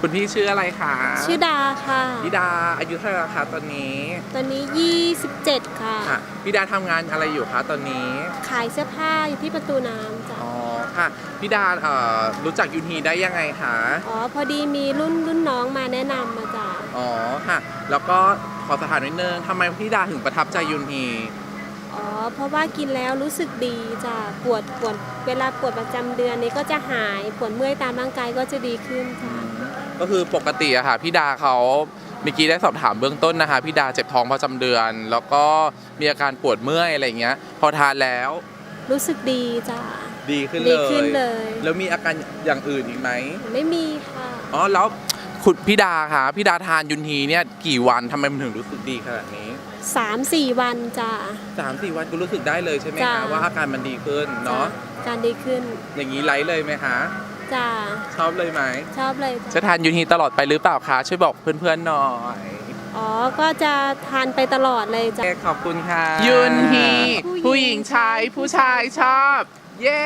คุณพี่ชื่ออะไรคะชื่อดาค่ะพี่ดาอายุเท่าไหร่แล้วคะตอนนี้ ตอนนี้ 27 ค่ะค่ะพี่ดาทำงานอะไรอยู่คะตอนนี้ ขายเสื้อผ้าอยู่ที่ประตูน้ำจ้ะอ๋อค่ะพี่ดาเอ่อรู้จักยูนฮีได้ยังไงคะอ๋อพอดีมีรุ่นรุ่นน้องมาแนะนำมาจ้ะอ๋อค่ะ แล้วก็ขอสถานนิดนึงทำไมพี่ดาถึงประทับใจยูนฮี อ๋อ เพราะว่ากินแล้วรู้สึกดีจ้ะปวดปวดเวลาปวดประจำเดือนนี้ก็จะหายปวดเมื่อยตามร่างกายก็จะดีขึ้นจ้ะก็คือปกติอะค่ะพี่ดาเขาเมื่อกี้ได้สอบถามเบื้องต้นนะคะพี่ดาเจ็บท้องประจำเดือน แล้วก็มีอาการปวดเมื่อยอะไรอย่างเงี้ย พอทานแล้วรู้สึกดีจ้ะดีขึ้นดีเลย ขึ้นเลย แล้วมีอาการอย่างอื่นอีกไหมไม่มีค่ะ อ๋อแล้ว คุณพี่ดาค่ะพี่ดาทานยุนฮีเนี่ยกี่วันทำไมมันถึงรู้สึกดีขนาดนี้3-4วันจ้ะ สามสี่วันก็รู้สึกได้เลยใช่ไหมจ้ะคะว่าอาการมันดีขึ้นเนาะจ้การดีขึ้นอย่างนี้ไลฟ์เลยไหมคะจ้ะชอบเลยไหมชอบเลยจะจ้ะทานยุนฮีตลอดไปหรือเปล่าคะช่วยบอกเพื่อนๆหน่อยอ๋อ ก็จะทานไปตลอดเลยจ้ะ ขอบคุณค่ะยุนฮีผู้ผู้หหญิญิงงชายผู้ชายชอบ เย้